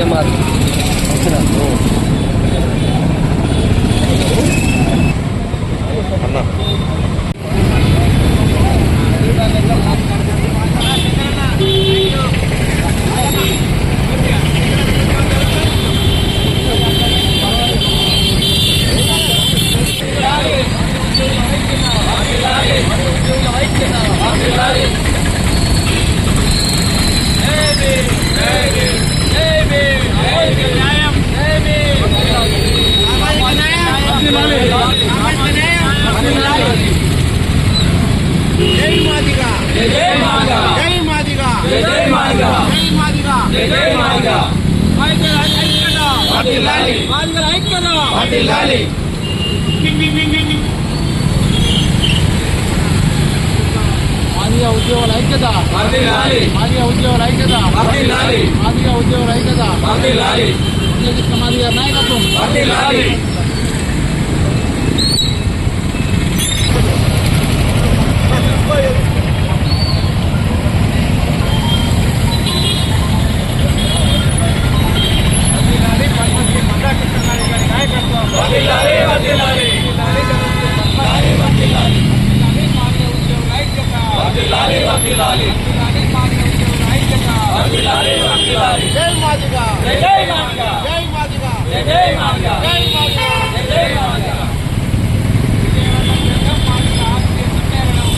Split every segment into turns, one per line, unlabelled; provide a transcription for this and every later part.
మాదిగా మాది వచ్చిన
అన్న
జై మాదిగా జై మాదిగా జై మాదిగా జై మాదిగా జై మాదిగా జై మాదిగా మాదిగా ఐక్యత వర్ధిల్లాలి మాదిగా ఐక్యత వర్ధిల్లాలి మాదిగా ఉద్యోగుల ఐక్యత. మాదిగా ఉద్యోగుల ఐక్యత. మాదిగా ఉద్యోగుల ఐక్యత. మాదిగా నాయకత్వం.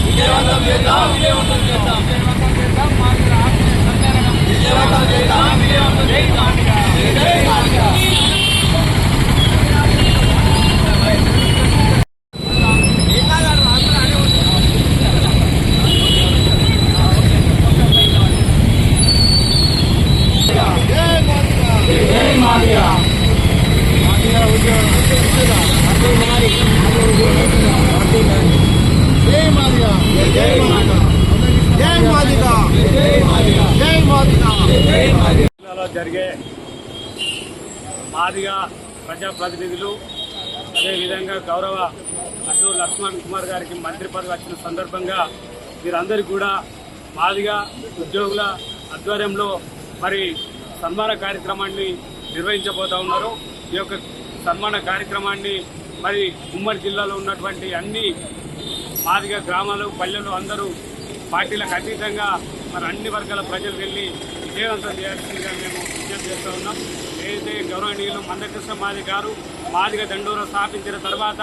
విజయవంతం చేద్దాం విజయవంతం చేద్దాం విజయవంతం చేద్దాం మాదిగా ఆత్మీయ సమ్మేళనం విజయవంతం చేద్దాం విజయవంతం జై మాదిగా జై మాదిగా జై మాదిగా జై మాదిగా మాదిగా ఉద్యోగం జై మాదిగా జై మాదిగా జై మాదిగా జై మాదిగా జై మాదిగా జై మాదిగా
జిల్లాలో జరిగే మాదిగా ప్రజాప్రతినిధులు అదేవిధంగా గౌరవ అటు లక్ష్మణ్ కుమార్ గారికి మంత్రి పదవి వచ్చిన సందర్భంగా వీరందరికీ కూడా మాదిగా ఉద్యోగుల ఆధ్వర్యంలో మరి సన్మాన కార్యక్రమాన్ని నిర్వహించబోతా ఉన్నారు. ఈ యొక్క సన్మాన కార్యక్రమాన్ని మరి ఉమ్మడి జిల్లాలో ఉన్నటువంటి అన్ని మాదిగా గ్రామాలు పల్లెలు అందరూ పార్టీలకు అతీతంగా మరి అన్ని వర్గాల ప్రజలు వెళ్ళి విజయవంతం చేయాల్సిందిగా మేము విజ్ఞప్తి చేస్తూ ఉన్నాం ఏదైతే గౌరవనీయులు మందకృష్ణ మాది గారు మాదిగ దండోరం స్థాపించిన తర్వాత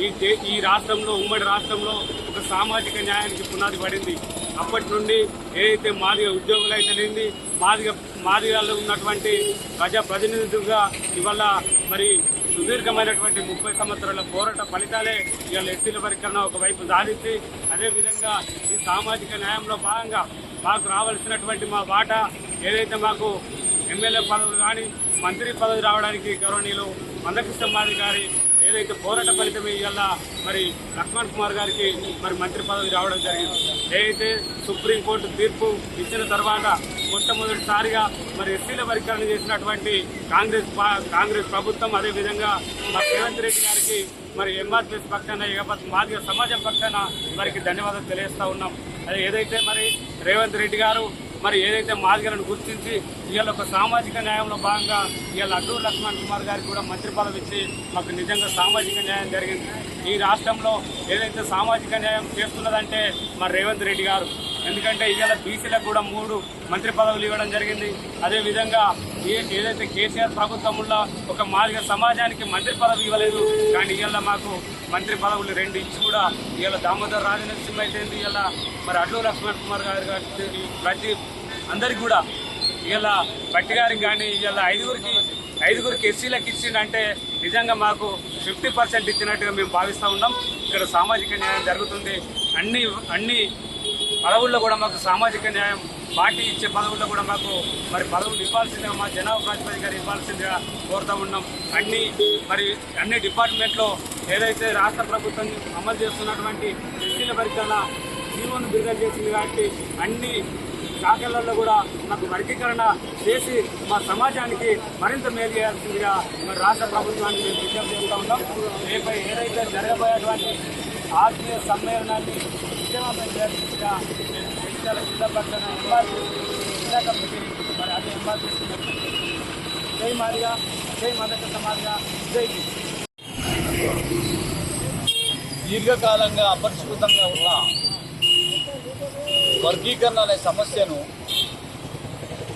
ఈ ఈ రాష్ట్రంలో ఉమ్మడి రాష్ట్రంలో ఒక సామాజిక న్యాయానికి పునాది పడింది. అప్పటి నుండి ఏదైతే మాదిగ ఉద్యోగులు అయితేనేది మాదిగ మాదిగల్లో ఉన్నటువంటి ప్రజా ప్రతినిధులుగా ఇవాళ మరి సుదీర్ఘమైనటువంటి ముప్పై సంవత్సరాల పోరాట ఫలితాలే ఇవాళ ఎస్సీల పరికరణ ఒకవైపు సాధించి అదేవిధంగా ఈ సామాజిక న్యాయంలో భాగంగా మాకు రావాల్సినటువంటి మా వాటా ఏదైతే మాకు ఎమ్మెల్యే పదవులు కానీ మంత్రి పదవి రావడానికి గౌరవనీయులు మందకృష్ణ గారి ఏదైతే పోరాట ఫలితం ఇవాళ మరి లక్ష్మణ్ కుమార్ గారికి మరి మంత్రి పదవి రావడం జరిగింది. ఏదైతే సుప్రీంకోర్టు తీర్పు ఇచ్చిన తర్వాత మొట్టమొదటిసారిగా మరి ఎస్సీల వర్గీకరణ చేసినటువంటి కాంగ్రెస్ పా- కాంగ్రెస్ ప్రభుత్వం అదేవిధంగా మా రేవంత్ రెడ్డి గారికి మరి ఎంఆర్పిఎస్ పక్షాన ఇకపోతే మాదిగ సమాజం పక్షాన వారికి ధన్యవాదాలు తెలియజేస్తా ఉన్నాం. అది ఏదైతే మరి రేవంత్ రెడ్డి గారు మరి ఏదైతే మాదిగలను గుర్తించి ఇవాళ ఒక సామాజిక న్యాయంలో భాగంగా ఇవాళ అడ్డూరు లక్ష్మణ్ కుమార్ గారికి కూడా మంత్రి పదవి ఇచ్చి మాకు నిజంగా సామాజిక న్యాయం జరిగింది. ఈ రాష్ట్రంలో ఏదైతే సామాజిక న్యాయం చేస్తున్నదంటే మరి రేవంత్ రెడ్డి గారు ఎందుకంటే ఇవాళ బీసీలకు కూడా మూడు మంత్రి పదవులు ఇవ్వడం జరిగింది. అదేవిధంగా ఏ ఏదైతే కేసీఆర్ ప్రభుత్వంలో ఒక మాదిగ సమాజానికి మంత్రి పదవి ఇవ్వలేదు కానీ ఇవాళ మాకు మంత్రి పదవులు రెండు ఇచ్చి కూడా ఇవాళ దామోదర్ రాజనరసింహ అయితే ఇవాళ మరి అడ్డూరు లక్ష్మణ్ కుమార్ గారు గారి ప్రతి అందరికి కూడా ఇవాళ భట్టి గారికి కానీ ఇవాళ ఐదుగురికి ఐదుగురికి ఎస్సీలకు ఇచ్చిందంటే నిజంగా మాకు ఫిఫ్టీ పర్సెంట్ ఇచ్చినట్టుగా మేము భావిస్తూ ఉన్నాం. ఇక్కడ సామాజిక న్యాయం జరుగుతుంది. అన్ని అన్ని పదవుల్లో కూడా మాకు సామాజిక న్యాయం పార్టీ ఇచ్చే పదవుల్లో కూడా మాకు మరి పదవులు ఇవ్వాల్సిందిగా మా జనాభా ప్రాతిపదిక ఇవ్వాల్సిందిగా కోరుతూ ఉన్నాం. అన్ని మరి అన్ని డిపార్ట్మెంట్లో ఏదైతే రాష్ట్ర ప్రభుత్వం అమలు చేస్తున్నటువంటి ఎస్సీల పరికరణ జీవోను విడుదల చేసింది కాబట్టి అన్ని శాఖలలో కూడా మాకు వర్గీకరణ చేసి మా సమాజానికి మరింత మేలు చేయాల్సిందిగా మరి రాష్ట్ర ప్రభుత్వానికి మేము విజ్ఞప్తి చేస్తూ ఉన్నాం. రేపై ఏదైతే జరగబోయేటువంటి ఆత్మీయ సమ్మేళనాన్ని విజయవంతం చేయాల్సిందిగా మేము జగిత్యాల జిల్లా పక్షాన ఎంఆర్పీ జిల్లా కమిటీ మరి అదే ఎంఆర్పీ జై మాదిగా జై మదకృష్ణ మాదిగా జై
దీర్ఘకాలంగా అపరిష్కృతంగా ఉన్న వర్గీకరణ అనే సమస్యను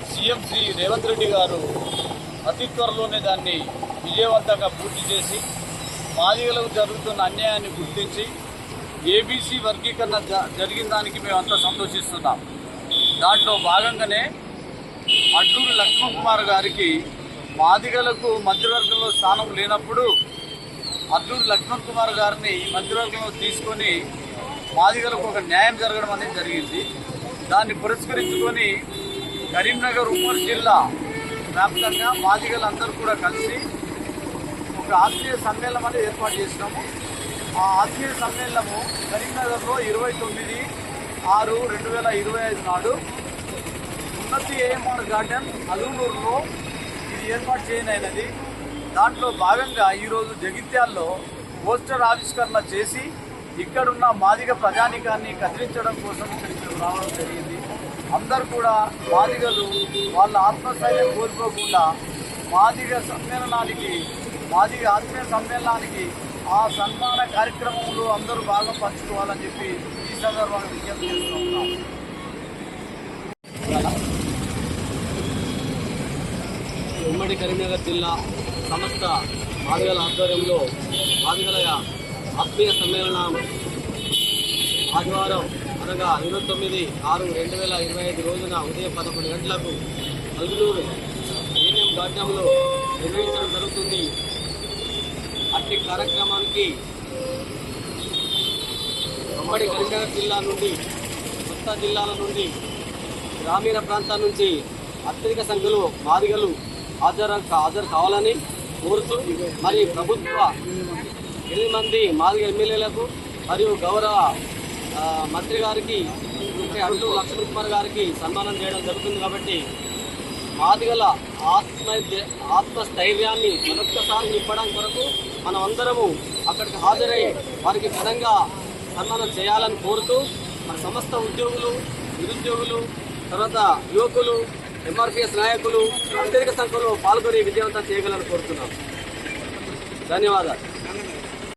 సీఎం శ్రీ రేవంత్ రెడ్డి గారు అతి త్వరలోనే దాన్ని విజయవంతంగా పూర్తి చేసి మాదిగలకు జరుగుతున్న అన్యాయాన్ని గుర్తించి ఏబీసీ వర్గీకరణ జ- జరిగిన దానికి మేమంతా సంతోషిస్తున్నాం. దాంట్లో భాగంగానే అడ్లూరి లక్ష్మణ్ కుమార్ గారికి మాదిగలకు మంత్రివర్గంలో స్థానం లేనప్పుడు అల్లూరి లక్ష్మణ్ కుమార్ గారిని మంత్రివర్గంలో తీసుకొని మాదిగలకు ఒక న్యాయం జరగడం అనేది జరిగింది. దాన్ని పురస్కరించుకొని కరీంనగర్ ఉమ్మడి జిల్లా వ్యాప్తంగా మాదిగలందరూ కూడా కలిసి ఒక ఆత్మీయ సమ్మేళనం అనేది ఏర్పాటు చేసినాము. ఆ ఆత్మీయ సమ్మేళనము కరీంనగర్లో ఇరవై తొమ్మిది ఆరు రెండు వేల ఇరవై ఐదు నాడు ఉన్నతి ఏఎంఆర్ గార్డెన్ అలూనూరులో ఇది ఏర్పాటు చేయనైనది. దాంట్లో భాగంగా ఈరోజు జగిత్యాల్లో పోస్టర్ ఆవిష్కరణ చేసి ఇక్కడున్న మాదిగ ప్రజానికాన్ని కదిలించడం కోసం ఇక్కడికి రావడం జరిగింది. అందరు కూడా మాదిగలు వాళ్ళ ఆత్మస్థైర్యం కోల్పోకుండా మాదిగ సమ్మేళనానికి మాదిగ ఆత్మీయ సమ్మేళనానికి ఆ సన్మాన కార్యక్రమంలో అందరూ భాగం పంచుకోవాలని చెప్పి ఈ సందర్భంగా విజ్ఞప్తి చేస్తూ ఉన్నాం.
ఉమ్మడి కరీంనగర్ జిల్లా సమస్త మాదిగల ఆధ్వర్యంలో మాదిగల ఆత్మీయ సమ్మేళనం ఆదివారం అనగా ఇరవై తొమ్మిది ఆరు రెండు వేల ఇరవై ఐదు రోజున ఉదయం పదకొండు గంటలకు నలుగురు ఏఎం గాడ్యంలో నిర్వహించడం జరుగుతుంది. అట్టి కార్యక్రమానికి ఉమ్మడి కరీంనగర్ జిల్లా నుండి కొత్త జిల్లాల నుండి గ్రామీణ ప్రాంతాల నుంచి అత్యధిక సంఖ్యలో మాదిగలు హాజరు హాజరు కావాలని కోరుతూ మరి ప్రభుత్వ ఎనిమిది మంది మాదిగ ఎమ్మెల్యేలకు మరియు గౌరవ మంత్రి గారికి అంటే అడ్డు లక్ష్మణ్ కుమార్ గారికి సన్మానం చేయడం జరుగుతుంది కాబట్టి మాదిగల ఆత్మ ఆత్మస్థైర్యాన్ని మరొక్కసారి నింపడం కొరకు మనం అందరము అక్కడికి హాజరై వారికి ఘనంగా సన్మానం చేయాలని కోరుతూ మన సమస్త ఉద్యోగులు నిరుద్యోగులు తర్వాత యువకులు ఎంఆర్పిఎస్ నాయకులు అత్యధిక సంఖ్యలో పాల్గొని విజయవంతం చేయగలని కోరుతున్నాం. ధన్యవాదాలు.